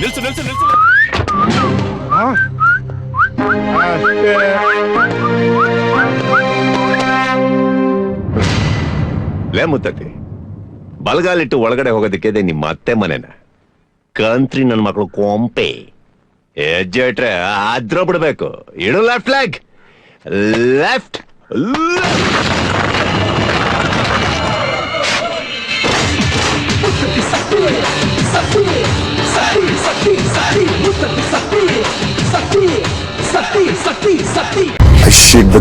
నిల్చు నిల్చు నిల్చు ಲೇ ಮುತ್ತತ್ತಿ ಬಲಗಾಲಿಟ್ಟು ಒಳಗಡೆ ಹೋಗೋದಕ್ಕೆ ನಿಮ್ಮ ಅತ್ತೆ ಮನೆನ ಕಂತ್ರಿ ನನ್ನ ಮಕ್ಕಳು ಕೊಂಪೆ ಹೆಜ್ಜೆ ಇಟ್ರೆ ಆದ್ರ ಬಿಡ್ಬೇಕು ಇಡು ಲೆಫ್ಟ್ ಲೆಗ್ ಲೆಫ್ಟ್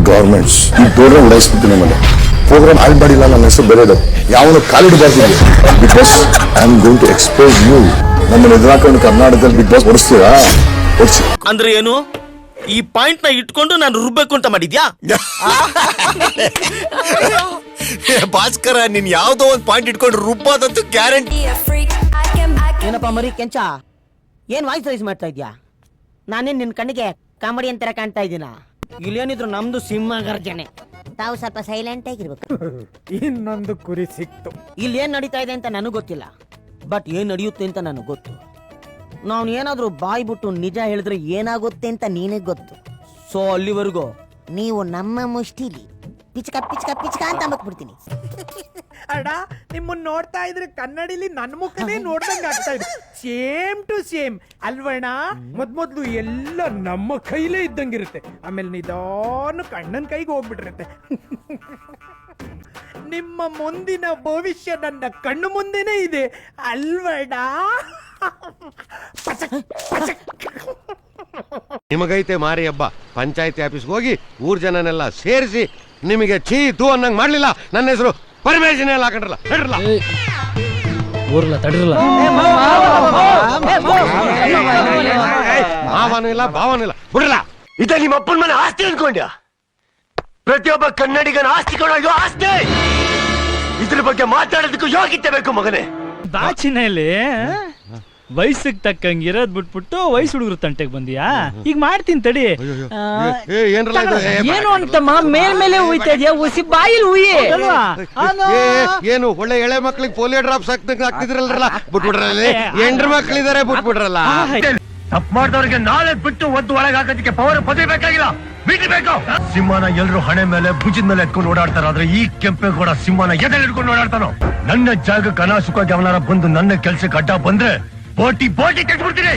ಗವರ್ಮೆಂಟ್ಸ್ ಈ ಪ್ರೋಗ್ರಾಮ್ ಉಡಾಯಿಸ್ಬಿಡ್ತೀನಿ ಮೇಲೆ ಪ್ರೋಗ್ರಾಮ್ ಆಲ್ ಮಾಡಿಲ್ಲ ನನ್ನ ಹೆಸರು ಬೇರೆ ಇಡು ಯಾವನು ಕಾಲಿಡಬಾರ್ದು boss I am going to expose you ನಮ್ಮನ್ನು ಎದುರಾಕೊಂಡು ಕರ್ನಾಟಕದಲ್ಲಿ ಬಿಗ್ ಬಾಸ್ ಓಡಿಸ್ತೀರಾ? ಓಡಿಸಿ. ಅಂದ್ರೆ ಏನು? ಈ ಪಾಯಿಂಟ್ನ ಇಟ್ಕೊಂಡು ನಾನು ರುಬ್ಬೇಕು ಅಂತ ಮಾಡಿದ್ಯಾ? ಭಾಸ್ಕರ ನೀನ್ ಯಾವ್ದೋ ಒಂದ್ ಪಾಯಿಂಟ್ ಇಟ್ಕೊಂಡು ರುಬ್ಬೋದಂತೂ ಗ್ಯಾರಂಟಿ ಏನಪ್ಪ ಮರಿ ಕೆಂಚ? ಏನ್ ವಾಯ್ಸ್ ರೈಸ್ ಮಾಡ್ತಾ ಇದ್ಯಾ? ನಾನೇನ್ ನಿನ್ ಕಣ್ಣಿಗೆ ಕಾಮಿಡಿ ಅಂತರ ಕಾಣ್ತಾ ಇದ್ದೀನ ಇಲ್ಲೇನಿದ್ರು ನಮ್ದು ಸಿಂಹ ಗರ್ಜನೆ. ತಾವು ಸ್ವಲ್ಪ ಸೈಲೆಂಟ್ ಆಗಿರ್ಬೇಕು. ಇನ್ನೊಂದು ಕುರಿ ಸಿಕ್ತು. ಇಲ್ಲಿ ಏನ್ ನಡೀತಾ ಇದೆ ಅಂತ ನನಗೆ ಗೊತ್ತಿಲ್ಲ. ಬಟ್ ಏನ್ ನಡೆಯುತ್ತೆ ಅಂತ ನನಗೆ ಗೊತ್ತು. ನಾವು ಏನಾದ್ರೂ ಬಾಯ್ ಬಿಟ್ಟು ನಿಜ ಹೇಳಿದ್ರೆ ಏನಾಗುತ್ತೆ ಅಂತ ನೀನೇ ಗೊತ್ತು. ಸೊ ಅಲ್ಲಿವರೆಗೂ ನೀವು ನಮ್ಮ ಮುಷ್ಟಿಲಿ ಪಿಚ್ಕ ಪಿಚ್ಕ ಪಿಚ್ಕ ಅಂತ ಬಿಡ್ತೀನಿ ಅಡ ನಿಮ್ಮನ್ನ ನೋಡ್ತಾ ಇದ್ರೆ ಕನ್ನಡಿಲಿ ನನ್ನ ಮುಖನೇ ನೋಡ್ದಂಗ ಆಗ್ತಾ ಇದೆ. Same to same. ಅಲ್ವಣ ಮೊದ್ ಮೊದ್ಲು ಎಲ್ಲ ನಮ್ಮ ಕೈಲೇ ಇದ್ದಂಗಿರುತ್ತೆ. ಆಮೇಲೆ ನಿಧಾನ ಕಣ್ಣನ್ ಕೈಗೆ ಹೋಗ್ಬಿಟ್ಟಿರುತ್ತೆ ನಿಮ್ಮ ಮುಂದಿನ ಭವಿಷ್ಯ ನನ್ನ ಕಣ್ಣು ಮುಂದೆನೇ ಇದೆ. ಅಲ್ವಣ್ಣ. ನಿಮಗೈತೆ ಮಾರಿ ಹಬ್ಬ. ಪಂಚಾಯತಿ ಆಫೀಸ್ಗೆ ಹೋಗಿ ಊರ್ ಜನನೆಲ್ಲ ಸೇರಿಸಿ ನಿಮಗೆ ಛೀ ತೂ ಅನ್ನಂಗ್ ಮಾಡ್ಲಿಲ್ಲ ನನ್ನ ಹೆಸರು ಪರಮೇಶನೇ ಎಲ್ಲ ಹಾಕೊಂಡ್ರಲ್ಲ ಹೇಳ್ರಲ್ಲ ಊರ್ಲ ತಡಿರಲ್ಲ ಮಾವನೂ ಇಲ್ಲ ಭಾವನೂ ಇಲ್ಲ ಬಿಡ್ರಲ್ಲ ಇದ ನಿಮ್ಮ ಅಪ್ಪನ ಮನೆ ಆಸ್ತಿ ಅನ್ಕೊಂಡ್ಯ ಪ್ರತಿಯೊಬ್ಬ ಕನ್ನಡಿಗನ ಆಸ್ತಿ ಕೊಡೋ ಆಸ್ತಿ ಇದ್ರ ಬಗ್ಗೆ ಮಾತಾಡೋದಕ್ಕೂ ಯೋಗ್ಯತೆ ಬೇಕು ಮಗನೇ ಬಾಚಿನಲ್ಲಿ ವಯಸ್ಸಿಗೆ ತಕ್ಕಂಗೆ ಇರೋದ್ ಬಿಟ್ಬಿಟ್ಟು ವಯಸ್ಸು ಹುಡುಗರು ತಂಟೆಗೆ ಬಂದಿಯಾ ಈಗ ಮಾಡ್ತೀನಿ ತಡಿ ಆ, ಏ, ಏನ್ರಲ್ಲ ಇದು? ಏ, ಬಾ- ಏನು ಅಂತಮ್ಮ ಮೇಲ್ ಮೇಲೆ ಉಯ್ತಾ ಇದೆಯಾ ಉಸಿ ಬಾಯಿಲ್ ಉಯ್ಯಿ ಏ, ಏನು ಒಳ್ಳೆ ಎಳೆ ಮಕ್ಳಿಗೆ ಪೋಲಿಯೋ ಡ್ರಾಪ್ಸ್ ಹಾಕ್ದಂಗ್ ಹಾಕ್ತಿದ್ರಲ್ರಲ್ಲ ಬಿಟ್ಬಿಡ್ರಲ್ಲ ಎಂಡ್ರ ಮಕ್ಳಿದಾರೆ ಬಿಟ್ಬಿಡ್ರಲ್ಲ ತಪ್ಪು ಮಾಡಿದವ್ರಿಗೆ ನಾಳೆ ಬಿಟ್ಟು ಒದ್ದು ಒಳಗೆ ಹಾಕೋದಕ್ಕೆ ಪವರ್ ಪದವಿ ಬೇಕಾಗಿಲ್ಲ ಬಿಟ್ಟು ಬೇಕು ಸಿಂಹನ ಎಲ್ರು ಹಣೆ ಮೇಲೆ ಭುಜದ ಮೇಲೆ ಎತ್ಕೊಂಡು ಓಡಾಡ್ತಾರ ಆದ್ರೆ ಈ ಕೆಂಪೇಗೌಡ ಸಿಂಹನ ಎದೆ ಹಿಡ್ಕೊಂಡು ಓಡಾಡ್ತಾನೋ ನನ್ನ ಜಾಗಕ್ಕೆ ಕನಾಸುಕ ಅವನಾರ ಬಂದು ನನ್ನ ಕೆಲ್ಸಕ್ಕೆ ಅಡ್ಡ ಬಂದ್ರೆ ಬೋಟಿ ಬೋಟಿ ತೆಗೆದ್ಬಿಡ್ತೀನಿ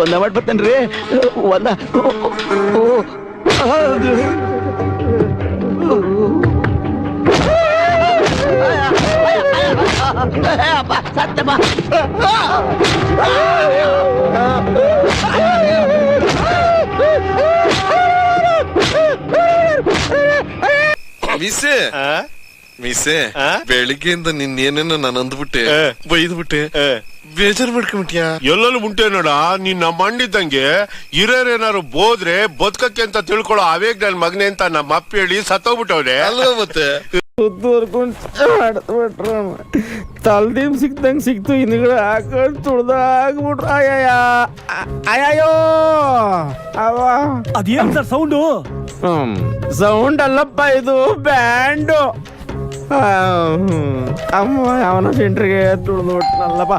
ಒಂದ ಮಾಡಿ ಬರ್ತೇನ್ರಿ ಒಂದ ಮಿಸ್ಸೆ ಮಿಸ್ಸೆ ಬೆಳಿಗ್ಗೆಯಿಂದ ನಿನ್ನೇನೇನೋ ನಾನು ಅಂದ್ಬಿಟ್ಟೆ ಬೈದ್ಬಿಟ್ಟೆ. ಬೇಜಾರ್ ಮಾಡ್ಕೊಂಬಿಟ್ಯಾ? ಎಲ್ಲೆಲ್ಲೂ ಉಂಟೆ ನೋಡ ನಿನ್ನ ಮಂಡಿದ್ದಂಗೆ ಹಿರಿಯರೇನಾರು ಬೋದ್ರೆ ಬದುಕಕ್ಕೆ ಅಂತ ತಿಳ್ಕೊಳ್ಳೋ ಅವೇಗ್ ನನ್ ಮಗನೆ ಅಂತ ನಮ್ಮ ಅಪ್ಪ ಹೇಳಿ ಸತ್ತೋಗ್ಬಿಟ್ಟವ್ರೆ. ಅಲ್ವಾ ಮತ್ತೆ? ತಲ್ದೀಮ್ ಸಿಕ್ತಂಗ್ ಸಿಕ್ತು ಹಿಂದ್ಗಡೆ ಹಾಕೊಂಡು ತುಳ್ದಾಗ್ಬಿಟ್ರು ಅಯ್ಯಯ್ಯ ಅಯ್ಯಯ್ಯೋ. ಅವ. ಅದೇನ್ ಸರ್ ಸೌಂಡು ಸೌಂಡ್ ಅಲ್ಲಪ್ಪ ಇದು ಬ್ಯಾಂಡು. అమ్మ ఏమన్నా సెంటర్కి తుడిదోట్టు నల్లపా